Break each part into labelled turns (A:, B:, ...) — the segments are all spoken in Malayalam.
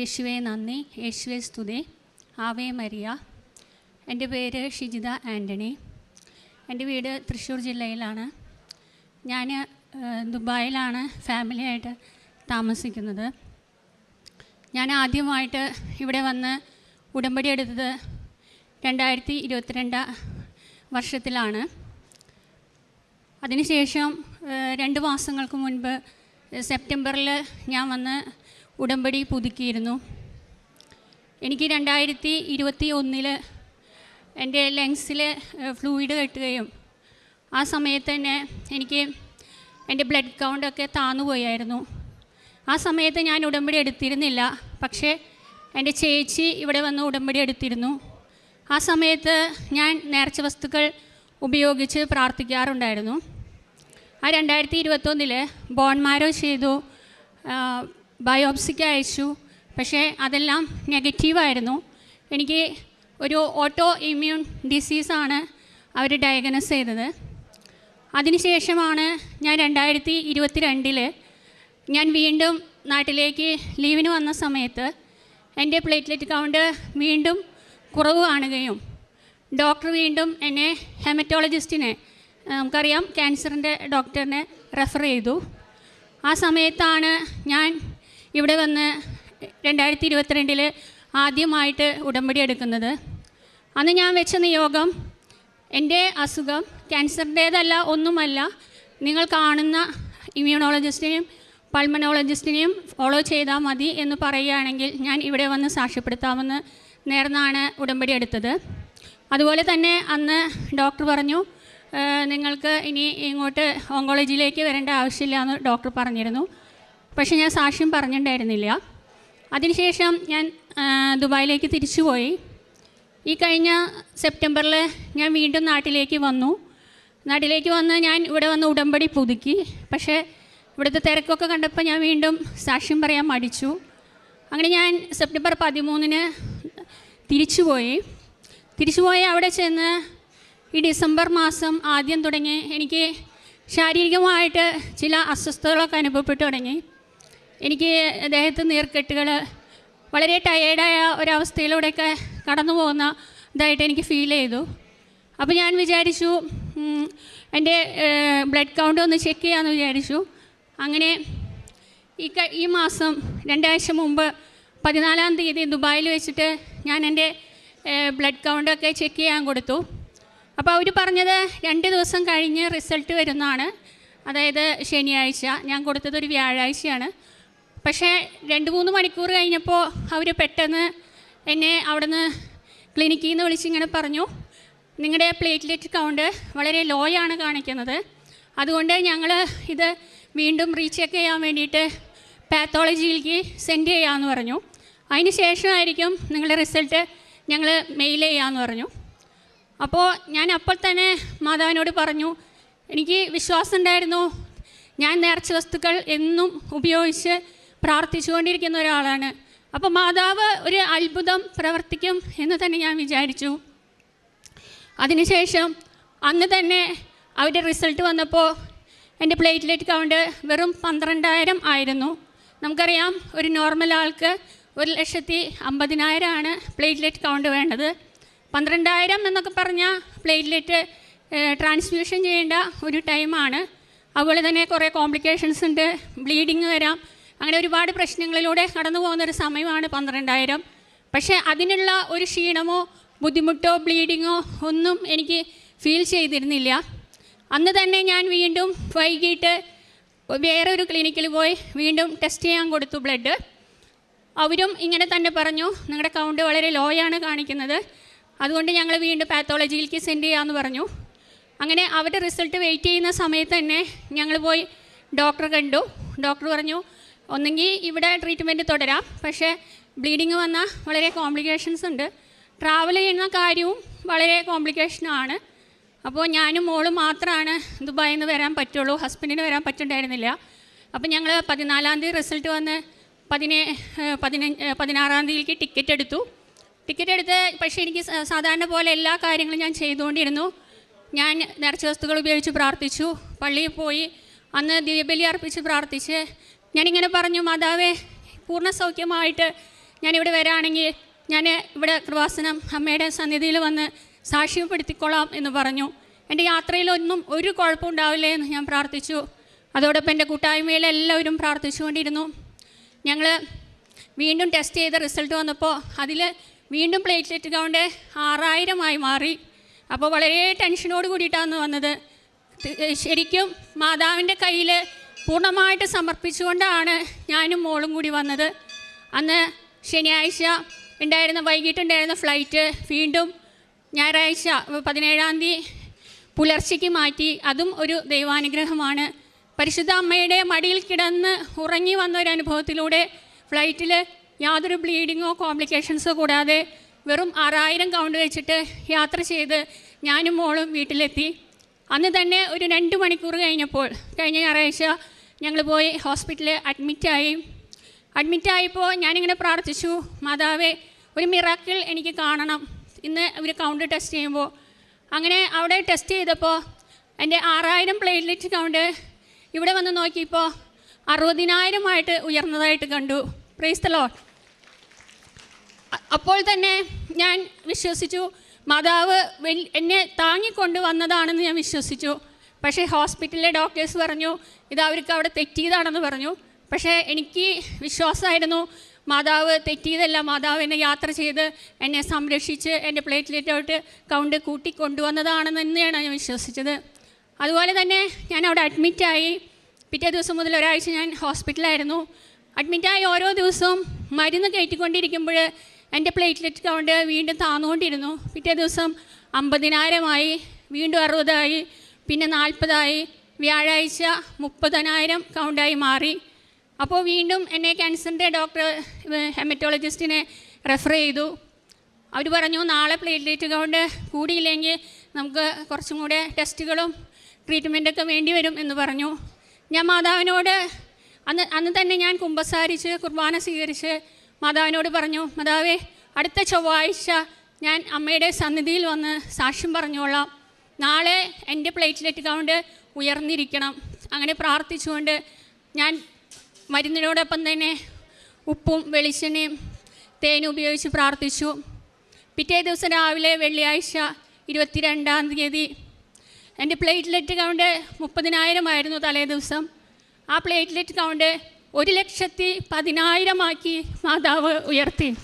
A: യേശുവെ നന്ദി. യേശുവെ സ്തുതി. ആവേ മരിയ. എന്റെ പേര് ഷിജിത ആന്റണി. എന്റെ വീട് തൃശ്ശൂർ ജില്ലയിലാണ്. ഞാൻ ദുബായിലാണ് ഫാമിലിയായിട്ട് താമസിക്കുന്നത്. ഞാൻ ആദ്യമായിട്ട് ഇവിടെ വന്ന് ഉടമ്പടി എടുത്തത് രണ്ടായിരത്തി ഇരുപത്തിരണ്ട് വർഷത്തിലാണ്. അതിനുശേഷം രണ്ട് മാസങ്ങൾക്ക് മുൻപ് സെപ്റ്റംബറിൽ ഞാൻ വന്ന് ഉടമ്പടി പുതുക്കിയിരുന്നു. എനിക്ക് രണ്ടായിരത്തി ഇരുപത്തി ഒന്നിൽ എന്റെ ലങ്സിൽ ഫ്ലൂയിഡ് കെട്ടുകയും ആ സമയത്ത് തന്നെ എനിക്ക് എന്റെ ബ്ലഡ് കൗണ്ടൊക്കെ താന്നുപോയായിരുന്നു ആ സമയത്ത് ഞാൻ ഉടമ്പടി എടുത്തിരുന്നില്ല. പക്ഷേ എന്റെ ചേച്ചി ഇവിടെ വന്ന് ഉടമ്പടി എടുത്തിരുന്നു. ആ സമയത്ത് ഞാൻ നേർച്ച വസ്തുക്കൾ ഉപയോഗിച്ച് പ്രാർത്ഥിക്കാറുണ്ടായിരുന്നു. ആ രണ്ടായിരത്തി ഇരുപത്തൊന്നിൽ ബോൺമാരോ ചെയ്തു. ബയോപ്സിക്ക് അയച്ചു. പക്ഷേ അതെല്ലാം നെഗറ്റീവായിരുന്നു എനിക്ക് ഒരു ഓട്ടോ ഇമ്മ്യൂൺ ഡിസീസാണ് അവർ ഡയഗ്നോസ് ചെയ്തത്. അതിനുശേഷമാണ് ഞാൻ രണ്ടായിരത്തി ഇരുപത്തി രണ്ടിൽ ഞാൻ വീണ്ടും നാട്ടിലേക്ക് ലീവിന് വന്ന സമയത്ത് എന്റെ പ്ലേറ്റ്ലെറ്റ് കൗണ്ട് വീണ്ടും കുറവ് കാണുകയും ഡോക്ടർ വീണ്ടും എന്നെ ഹെമറ്റോളജിസ്റ്റിനെ നമുക്കറിയാം ക്യാൻസറിന്റെ ഡോക്ടറിനെ റെഫർ ചെയ്തു. ആ സമയത്താണ് ഞാൻ ഇവിടെ വന്ന് രണ്ടായിരത്തി ഇരുപത്തിരണ്ടിൽ ആദ്യമായിട്ട് ഉടമ്പടി എടുക്കുന്നത്. അന്ന് ഞാൻ വെച്ച നിയോഗം എന്റെ അസുഖം ക്യാൻസറിന്റേതല്ല ഒന്നുമല്ല. നിങ്ങൾ കാണുന്ന ഇമ്മ്യൂണോളജിസ്റ്റിനെയും പൾമനോളജിസ്റ്റിനെയും ഫോളോ ചെയ്താൽ മതി എന്ന് പറയുകയാണെങ്കിൽ ഞാൻ ഇവിടെ വന്ന് സാക്ഷ്യപ്പെടുത്താമെന്ന് നേർന്നാണ് ഉടമ്പടി എടുത്തത്. അതുപോലെ തന്നെ അന്ന് ഡോക്ടർ പറഞ്ഞു നിങ്ങൾക്ക് ഇനി ഇങ്ങോട്ട് ഓങ്കോളജിയിലേക്ക് വരേണ്ട ആവശ്യമില്ല എന്ന് ഡോക്ടർ പറഞ്ഞിരുന്നു. പക്ഷേ ഞാൻ സാക്ഷ്യം പറഞ്ഞിട്ടുണ്ടായിരുന്നില്ല. അതിനുശേഷം ഞാൻ ദുബായിലേക്ക് ദുബായിലേക്ക് തിരിച്ചുപോയി. ഈ കഴിഞ്ഞ സെപ്റ്റംബറിൽ ഞാൻ വീണ്ടും നാട്ടിലേക്ക് വന്നു. നാട്ടിലേക്ക് വന്ന് ഞാൻ ഇവിടെ വന്ന് ഉടമ്പടി പുതുക്കി. പക്ഷേ ഇവിടുത്തെ തിരക്കൊക്കെ കണ്ടപ്പോൾ ഞാൻ വീണ്ടും സാക്ഷ്യം പറയാൻ മടിച്ചു. അങ്ങനെ ഞാൻ സെപ്റ്റംബർ പതിമൂന്നിന് തിരിച്ചുപോയി. തിരിച്ചുപോയി അവിടെ ചെന്ന് ഈ ഡിസംബർ മാസം ആദ്യം തുടങ്ങി എനിക്ക് ശാരീരികമായിട്ട് ചില അസ്വസ്ഥതകളൊക്കെ അനുഭവപ്പെട്ടു തുടങ്ങി. എനിക്ക് ദേഹത്ത് നീർക്കെട്ടുകൾ വളരെ ടയേർഡായ ഒരവസ്ഥയിലൂടെയൊക്കെ കടന്നു പോകുന്ന ഇതായിട്ട് എനിക്ക് ഫീൽ ചെയ്തു. അപ്പോൾ ഞാൻ വിചാരിച്ചു എന്റെ ബ്ലഡ് കൗണ്ട് ഒന്ന് ചെക്ക് ചെയ്യാമെന്ന് വിചാരിച്ചു. അങ്ങനെ ഈ ഈ മാസം രണ്ടാഴ്ച മുമ്പ് പതിനാലാം തീയതി ദുബായിൽ വെച്ചിട്ട് ഞാൻ എന്റെ ബ്ലഡ് കൗണ്ടൊക്കെ ചെക്ക് ചെയ്യാൻ കൊടുത്തു. അപ്പോൾ അവർ പറഞ്ഞത് രണ്ട് ദിവസം കഴിഞ്ഞ് റിസൾട്ട് വരുന്നതാണ്. അതായത് ശനിയാഴ്ച. ഞാൻ കൊടുത്തത് ഒരു വ്യാഴാഴ്ചയാണ്. പക്ഷേ രണ്ട് മൂന്ന് മണിക്കൂർ കഴിഞ്ഞപ്പോൾ അവർ പെട്ടെന്ന് എന്നെ അവിടുന്ന് ക്ലിനിക്കിൽ നിന്ന് വിളിച്ചിങ്ങനെ പറഞ്ഞു നിങ്ങളുടെ പ്ലേറ്റ്ലെറ്റ് കൗണ്ട് വളരെ ലോ ആണ് കാണിക്കുന്നത്. അതുകൊണ്ട് ഞങ്ങൾ ഇത് വീണ്ടും റീചെക്ക് ചെയ്യാൻ വേണ്ടിയിട്ട് പാത്തോളജിയിലേക്ക് സെൻഡ് ചെയ്യാമെന്ന് പറഞ്ഞു. അതിന് ശേഷമായിരിക്കും നിങ്ങളുടെ റിസൾട്ട് ഞങ്ങൾ മെയിൽ ചെയ്യാമെന്ന് പറഞ്ഞു. അപ്പോൾ ഞാൻ അപ്പോൾ തന്നെ മാതാവിനോട് പറഞ്ഞു എനിക്ക് വിശ്വാസം ഉണ്ടായിരുന്നു. ഞാൻ നേർച്ച വസ്തുക്കൾ എന്നും ഉപയോഗിച്ച് പ്രാർത്ഥിച്ചുകൊണ്ടിരിക്കുന്ന ഒരാളാണ്. അപ്പോൾ മാതാവ് ഒരു അത്ഭുതം പ്രവർത്തിക്കും എന്ന് തന്നെ ഞാൻ വിചാരിച്ചു. അതിനുശേഷം അന്ന് തന്നെ അവരുടെ റിസൾട്ട് വന്നപ്പോൾ എന്റെ പ്ലേറ്റ്ലെറ്റ് കൗണ്ട് വെറും പന്ത്രണ്ടായിരം ആയിരുന്നു. നമുക്കറിയാം ഒരു നോർമൽ ആൾക്ക് ഒരു ലക്ഷത്തി അമ്പതിനായിരമാണ് പ്ലേറ്റ്ലെറ്റ് കൗണ്ട് വേണ്ടത്. പന്ത്രണ്ടായിരം എന്നൊക്കെ പറഞ്ഞാൽ പ്ലേറ്റ്ലെറ്റ് ട്രാൻസ്ഫ്യൂഷൻ ചെയ്യേണ്ട ഒരു ടൈമാണ് അതുപോലെ തന്നെ കുറേ കോംപ്ലിക്കേഷൻസ് ഉണ്ട്. ബ്ലീഡിങ് വരാം. അങ്ങനെ ഒരുപാട് പ്രശ്നങ്ങളിലൂടെ കടന്നു പോകുന്ന ഒരു സമയമാണ് പന്ത്രണ്ടായിരം. പക്ഷേ അതിനുള്ള ഒരു ക്ഷീണമോ ബുദ്ധിമുട്ടോ ബ്ലീഡിങ്ങോ ഒന്നും എനിക്ക് ഫീൽ ചെയ്തിരുന്നില്ല. അന്ന് തന്നെ ഞാൻ വീണ്ടും വൈകിട്ട് വേറെ ഒരു ക്ലിനിക്കിൽ പോയി വീണ്ടും ടെസ്റ്റ് ചെയ്യാൻ കൊടുത്തു ബ്ലഡ്. അവരും ഇങ്ങനെ തന്നെ പറഞ്ഞു നിങ്ങളുടെ കൗണ്ട് വളരെ ലോ ആണ് കാണിക്കുന്നത്. അതുകൊണ്ട് ഞങ്ങൾ വീണ്ടും പാത്തോളജിയിലേക്ക് സെൻഡ് ചെയ്യാമെന്ന് പറഞ്ഞു. അങ്ങനെ അവരുടെ റിസൾട്ട് വെയിറ്റ് ചെയ്യുന്ന സമയത്ത് തന്നെ ഞങ്ങൾ പോയി ഡോക്ടറെ കണ്ടു. ഡോക്ടർ പറഞ്ഞു ഒന്നെങ്കിൽ ഇവിടെ ട്രീറ്റ്മെന്റ് തുടരാം. പക്ഷേ ബ്ലീഡിങ് വന്നാൽ വളരെ കോംപ്ലിക്കേഷൻസ് ഉണ്ട്. ട്രാവൽ ചെയ്യുന്ന കാര്യവും വളരെ കോംപ്ലിക്കേഷനാണ് അപ്പോൾ ഞാനും മോളും മാത്രമാണ് ദുബായിൽ നിന്ന് വരാൻ പറ്റുള്ളൂ. ഹസ്ബൻഡിന് വരാൻ പറ്റുണ്ടായിരുന്നില്ല. അപ്പോൾ ഞങ്ങൾ പതിനാലാം തീയതി റിസൾട്ട് വന്ന് പതിനേ പതിനഞ്ച് പതിനാറാം തീയതിക്ക് ടിക്കറ്റ് എടുത്തു. ടിക്കറ്റ് എടുത്ത് പക്ഷേ എനിക്ക് സാധാരണ പോലെ എല്ലാ കാര്യങ്ങളും ഞാൻ ചെയ്തുകൊണ്ടിരുന്നു. ഞാൻ നേർച്ച വസ്തുക്കൾ ഉപയോഗിച്ച് പ്രാർത്ഥിച്ചു. പള്ളിയിൽ പോയി അന്ന് ദീപലി അർപ്പിച്ച് പ്രാർത്ഥിച്ച് ഞാനിങ്ങനെ പറഞ്ഞു മാതാവേ പൂർണ സൗഖ്യമായിട്ട് ഞാനിവിടെ വരാണെങ്കിൽ ഞാൻ ഇവിടെ കൃപാസനം അമ്മയുടെ സന്നിധിയിൽ വന്ന് സാക്ഷ്യപ്പെടുത്തിക്കൊള്ളാം എന്ന് പറഞ്ഞു. എന്റെ യാത്രയിലൊന്നും ഒരു കുഴപ്പമുണ്ടാവില്ലേ എന്ന് ഞാൻ പ്രാർത്ഥിച്ചു. അതോടൊപ്പം എന്റെ കൂട്ടായ്മയിലെല്ലാവരും പ്രാർത്ഥിച്ചുകൊണ്ടിരുന്നു. ഞങ്ങൾ വീണ്ടും ടെസ്റ്റ് ചെയ്ത റിസൾട്ട് വന്നപ്പോൾ അതിൽ വീണ്ടും പ്ലേറ്റ്ലെറ്റ് കൗണ്ട് ആറായിരമായി മാറി. അപ്പോൾ വളരെ ടെൻഷനോട് കൂടിയിട്ടാണ് വന്നത്. ശരിക്കും മാതാവിന്റെ കയ്യിൽ പൂർണമായിട്ട് സമർപ്പിച്ചുകൊണ്ടാണ് ഞാനും മോളും കൂടി വന്നത്. അന്ന് ശനിയാഴ്ച ഉണ്ടായിരുന്ന വൈകിട്ടുണ്ടായിരുന്ന ഫ്ലൈറ്റ് വീണ്ടും ഞായറാഴ്ച പതിനേഴാം തീയതി പുലർച്ചയ്ക്ക് മാറ്റി. അതും ഒരു ദൈവാനുഗ്രഹമാണ്. പരിശുദ്ധ അമ്മയുടെ മടിയിൽ കിടന്ന് ഉറങ്ങി വന്ന ഒരു അനുഭവത്തിലൂടെ ഫ്ലൈറ്റിൽ യാതൊരു ബ്ലീഡിങ്ങോ കോംപ്ലിക്കേഷൻസോ കൂടാതെ വെറും ആറായിരം കൗണ്ട് വെച്ചിട്ട് യാത്ര ചെയ്ത് ഞാനും മോളും വീട്ടിലെത്തി. അന്ന് തന്നെ ഒരു രണ്ട് മണിക്കൂർ കഴിഞ്ഞപ്പോൾ കഴിഞ്ഞ ഞായറാഴ്ച ഞങ്ങൾ പോയി ഹോസ്പിറ്റലിൽ അഡ്മിറ്റായി അഡ്മിറ്റായപ്പോൾ ഞാനിങ്ങനെ പ്രാർത്ഥിച്ചു മാതാവേ ഒരു മിറാക്കിൾ എനിക്ക് കാണണം. ഇന്ന് ഇവർ കൗണ്ട് ടെസ്റ്റ് ചെയ്യുമ്പോൾ അങ്ങനെ അവിടെ ടെസ്റ്റ് ചെയ്തപ്പോൾ എന്റെ ആറായിരം പ്ലേറ്റ്ലെറ്റ് കൗണ്ട് ഇവിടെ വന്ന് നോക്കിയപ്പോൾ അറുപതിനായിരമായിട്ട് ഉയർന്നതായിട്ട് കണ്ടു. പ്രൈസ് ലോഡ് അപ്പോൾ തന്നെ ഞാൻ വിശ്വസിച്ചു മാതാവ് എന്നെ താങ്ങിക്കൊണ്ട് വന്നതാണെന്ന് ഞാൻ വിശ്വസിച്ചു. പക്ഷേ ഹോസ്പിറ്റലിലെ ഡോക്ടേഴ്സ് പറഞ്ഞു ഇത് അവർക്ക് അവിടെ തെറ്റിയതാണെന്ന് പറഞ്ഞു. പക്ഷേ എനിക്ക് വിശ്വാസമായിരുന്നു മാതാവ് തെറ്റിയതല്ല മാതാവ് എന്നെ യാത്ര ചെയ്ത് എന്നെ സംരക്ഷിച്ച് എന്റെ പ്ലേറ്റ്ലേറ്റായിട്ട് കൗണ്ട് കൂട്ടി കൊണ്ടുവന്നതാണെന്ന് തന്നെയാണ് ഞാൻ വിശ്വസിച്ചത്. അതുപോലെ തന്നെ ഞാൻ അവിടെ അഡ്മിറ്റായി പിറ്റേ ദിവസം മുതൽ ഒരാഴ്ച ഞാൻ ഹോസ്പിറ്റലായിരുന്നു അഡ്മിറ്റായി ഓരോ ദിവസവും മരുന്ന് കയറ്റിക്കൊണ്ടിരിക്കുമ്പോൾ എന്റെ പ്ലേറ്റ്ലെറ്റ് കൗണ്ട് വീണ്ടും താന്നുകൊണ്ടിരുന്നു. പിറ്റേ ദിവസം അമ്പതിനായിരമായി വീണ്ടും അറുപതായി. പിന്നെ നാൽപ്പതായി വ്യാഴാഴ്ച മുപ്പതിനായിരം കൗണ്ടായി മാറി. അപ്പോൾ വീണ്ടും എന്നെ ക്യാൻസറിന്റെ ഡോക്ടർ ഹെമറ്റോളജിസ്റ്റിനെ റെഫർ ചെയ്തു. അവർ പറഞ്ഞു നാളെ പ്ലേറ്റ്ലേറ്റ് കൗണ്ട് കൂടിയില്ലെങ്കിൽ നമുക്ക് കുറച്ചും കൂടെ ടെസ്റ്റുകളും ട്രീറ്റ്മെന്റൊക്കെ വേണ്ടി വരും എന്ന് പറഞ്ഞു. ഞാൻ മാതാവിനോട് അന്ന് അന്ന് തന്നെ ഞാൻ കുമ്പസാരിച്ച് കുർബാന സ്വീകരിച്ച് മാതാവിനോട് പറഞ്ഞു മാതാവേ അടുത്ത ചൊവ്വാഴ്ച ഞാൻ അമ്മയുടെ സന്നിധിയിൽ വന്ന് സാക്ഷ്യം പറഞ്ഞോളാം. നാളെ എന്റെ പ്ലേറ്റ്ലെറ്റ് കൗണ്ട് ഉയർന്നിരിക്കണം. അങ്ങനെ പ്രാർത്ഥിച്ചുകൊണ്ട് ഞാൻ മരുന്നിനോടൊപ്പം തന്നെ ഉപ്പും വെളിച്ചെണ്ണയും തേനും ഉപയോഗിച്ച് പ്രാർത്ഥിച്ചു. പിറ്റേ ദിവസം രാവിലെ വെള്ളിയാഴ്ച ഇരുപത്തിരണ്ടാം തീയതി എന്റെ പ്ലേറ്റ്ലെറ്റ് കൗണ്ട് മുപ്പതിനായിരമായിരുന്നു തലേ ദിവസം. ആ പ്ലേറ്റ്ലെറ്റ് കൗണ്ട് ഒരു ലക്ഷത്തി പതിനായിരമാക്കി മാതാവ് ഉയർത്തി.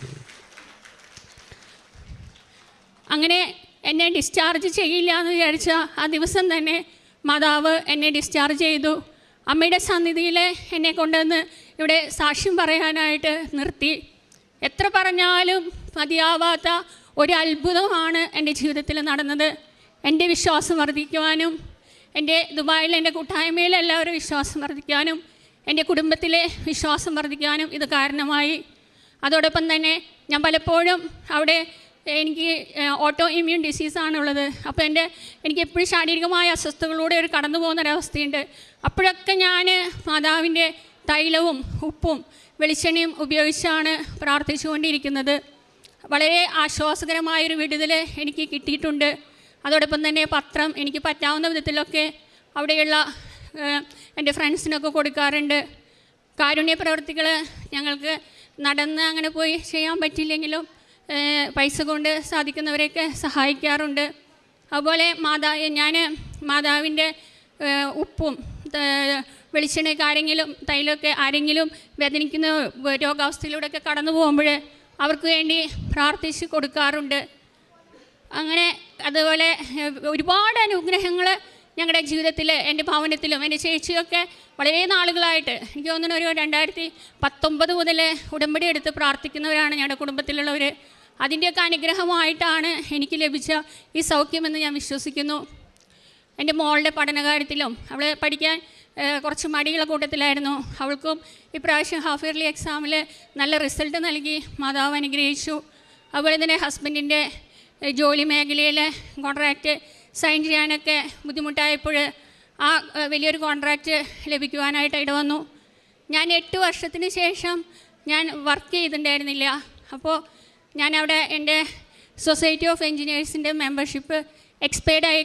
A: അങ്ങനെ എന്നെ ഡിസ്ചാർജ് ചെയ്യില്ല എന്ന് വിചാരിച്ച ആ ദിവസം തന്നെ മാതാവ് എന്നെ ഡിസ്ചാർജ് ചെയ്തു. അമ്മയുടെ സന്നിധിയിൽ എന്നെ കൊണ്ടുവന്ന് ഇവിടെ സാക്ഷ്യം പറയാനായിട്ട് നിർത്തി. എത്ര പറഞ്ഞാലും മതിയാവാത്ത ഒരു അത്ഭുതമാണ് എന്റെ ജീവിതത്തിൽ നടന്നത്. എന്റെ വിശ്വാസം വർദ്ധിക്കുവാനും എന്റെ ദുബായിൽ എന്റെ കൂട്ടായ്മയിൽ എല്ലാവരും വിശ്വാസം വർദ്ധിക്കാനും എന്റെ കുടുംബത്തിലെ വിശ്വാസം വർദ്ധിക്കാനും ഇത് കാരണമായി. അതോടൊപ്പം തന്നെ ഞാൻ പലപ്പോഴും അവിടെ എനിക്ക് ഓട്ടോ ഇമ്മ്യൂൺ ഡിസീസാണുള്ളത് അപ്പോൾ എന്റെ എനിക്ക് എപ്പോഴും ശാരീരികമായ അസ്വസ്ഥതകളിലൂടെ ഒരു കടന്നു പോകുന്ന ഒരവസ്ഥയുണ്ട് അപ്പോഴൊക്കെ ഞാൻ മാതാവിന്റെ തൈലവും ഉപ്പും വെളിച്ചെണ്ണയും ഉപയോഗിച്ചാണ് പ്രാർത്ഥിച്ചുകൊണ്ടിരിക്കുന്നത്. വളരെ ആശ്വാസകരമായൊരു വിടുതൽ എനിക്ക് കിട്ടിയിട്ടുണ്ട്. അതോടൊപ്പം തന്നെ പത്രം എനിക്ക് പറ്റാവുന്ന വിധത്തിലൊക്കെ അവിടെയുള്ള എന്റെ ഫ്രണ്ട്സിനൊക്കെ കൊടുക്കാറുണ്ട്. കാരുണ്യ പ്രവർത്തികൾ ഞങ്ങൾക്ക് നടന്ന് അങ്ങനെ പോയി ചെയ്യാൻ പറ്റില്ലെങ്കിലും പൈസ കൊണ്ട് സാധിക്കുന്നവരെയൊക്കെ സഹായിക്കാറുണ്ട്. അതുപോലെ മാതാ ഞാൻ മാതാവിന്റെ ഉപ്പും വെളിച്ചെണ്ണയൊക്കെ ആരെങ്കിലും തൈലമൊക്കെ ആരെങ്കിലും വേദനിക്കുന്ന രോഗാവസ്ഥയിലൂടെയൊക്കെ കടന്നു പോകുമ്പോൾ അവർക്ക് വേണ്ടി പ്രാർത്ഥിച്ച് കൊടുക്കാറുണ്ട്. അങ്ങനെ അതുപോലെ ഒരുപാട് അനുഗ്രഹങ്ങൾ ഞങ്ങളുടെ ജീവിതത്തിൽ എന്റെ ഭവനത്തിലും എന്റെ ചേച്ചിയൊക്കെ വളരെ നാളുകളായിട്ട് എനിക്ക് തോന്നുന്നു ഒരു രണ്ടായിരത്തി പത്തൊമ്പത് മുതൽ ഉടമ്പടി എടുത്ത് പ്രാർത്ഥിക്കുന്നവരാണ് ഞങ്ങളുടെ കുടുംബത്തിലുള്ളവർ അതിന്റെയൊക്കെ അനുഗ്രഹമായിട്ടാണ് എനിക്ക് ലഭിച്ച ഈ സൗഖ്യമെന്ന് ഞാൻ വിശ്വസിക്കുന്നു. എന്റെ മോളുടെ പഠനകാര്യത്തിലും അവൾ പഠിക്കാൻ കുറച്ച് മടിയുള്ള കൂട്ടത്തിലായിരുന്നു. അവൾക്കും ഇപ്രാവശ്യം ഹാഫ് ഇയർലി എക്സാമിൽ നല്ല റിസൾട്ട് നൽകി മാതാവ് അനുഗ്രഹിച്ചു. അതുപോലെ തന്നെ ഹസ്ബൻഡിന്റെ ജോലി മേഖലയിൽ കോൺട്രാക്റ്റ് സൈൻ ചെയ്യാനൊക്കെ ബുദ്ധിമുട്ടായപ്പോൾ ആ വലിയൊരു കോൺട്രാക്റ്റ് ലഭിക്കുവാനായിട്ട് ഇടവന്നു. ഞാൻ എട്ട് വർഷത്തിന് ശേഷം ഞാൻ വർക്ക് ചെയ്തിട്ടുണ്ടായിരുന്നില്ല. അപ്പോൾ ഞാൻ അവിടെ എന്റെ സൊസൈറ്റി ഓഫ് എൻജിനീയേഴ്സിന്റെ മെമ്പർഷിപ്പ് എക്സ്പയർഡ് ആയി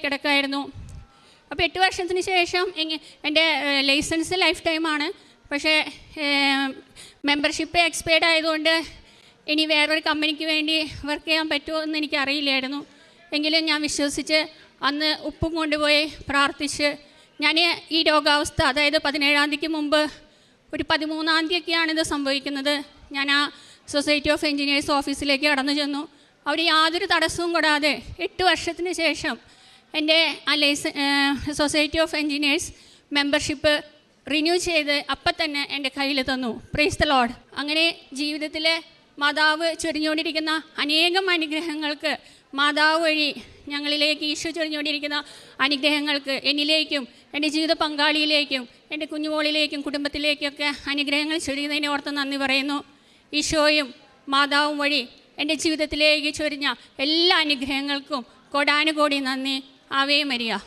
A: അപ്പോൾ എട്ട് വർഷത്തിന് ശേഷം എന്റെ ലൈസൻസ് ലൈഫ് ടൈമാണ് പക്ഷേ മെമ്പർഷിപ്പ് എക്സ്പയർഡ് ആയതുകൊണ്ട് ഇനി വേറൊരു കമ്പനിക്ക് വേണ്ടി വർക്ക് ചെയ്യാൻ പറ്റുമോ എന്ന് എനിക്കറിയില്ലായിരുന്നു. എങ്കിലും ഞാൻ വിശ്വസിച്ച് അന്ന് ഉപ്പും കൊണ്ടുപോയി പ്രാർത്ഥിച്ച് ഞാൻ ഈ രോഗാവസ്ഥ അതായത് പതിനേഴാം തീയതിക്ക് മുമ്പ് ഒരു പതിമൂന്നാം തീയതിയൊക്കെയാണ് ഇത് സംഭവിക്കുന്നത്. ഞാൻ ആ സൊസൈറ്റി ഓഫ് എഞ്ചിനീയേഴ്സ് ഓഫീസിലേക്ക് കടന്നു ചെന്നു. അവർ യാതൊരു തടസ്സവും കൂടാതെ എട്ട് വർഷത്തിന് ശേഷം എന്റെ ആ ലൈസ society of engineers membership renew ചെയ്ത് അപ്പം തന്നെ എന്റെ കയ്യിൽ തന്നു. പ്രൈസ് ദ ലോഡ് അങ്ങനെ ജീവിതത്തിലെ മാതാവ് ചൊരിഞ്ഞുകൊണ്ടിരിക്കുന്ന അനേകം അനുഗ്രഹങ്ങൾക്ക് മാതാവ് വഴി ഞങ്ങളിലേക്ക് ഈശോ ചൊരിഞ്ഞുകൊണ്ടിരിക്കുന്ന അനുഗ്രഹങ്ങൾക്ക് എന്നിലേക്കും എന്റെ ജീവിത പങ്കാളിയിലേക്കും എന്റെ കുഞ്ഞുമോളിലേക്കും കുടുംബത്തിലേക്കൊക്കെ അനുഗ്രഹങ്ങൾ ചൊരിയുന്നതിനെ ഓർത്ത് നന്ദി പറയുന്നു. ഈശോയും മാതാവും വഴി എന്റെ ജീവിതത്തിലേക്ക് ചൊരിഞ്ഞ എല്ലാ അനുഗ്രഹങ്ങൾക്കും കോടാനുകോടി നന്ദി. ആവേ മരിയ.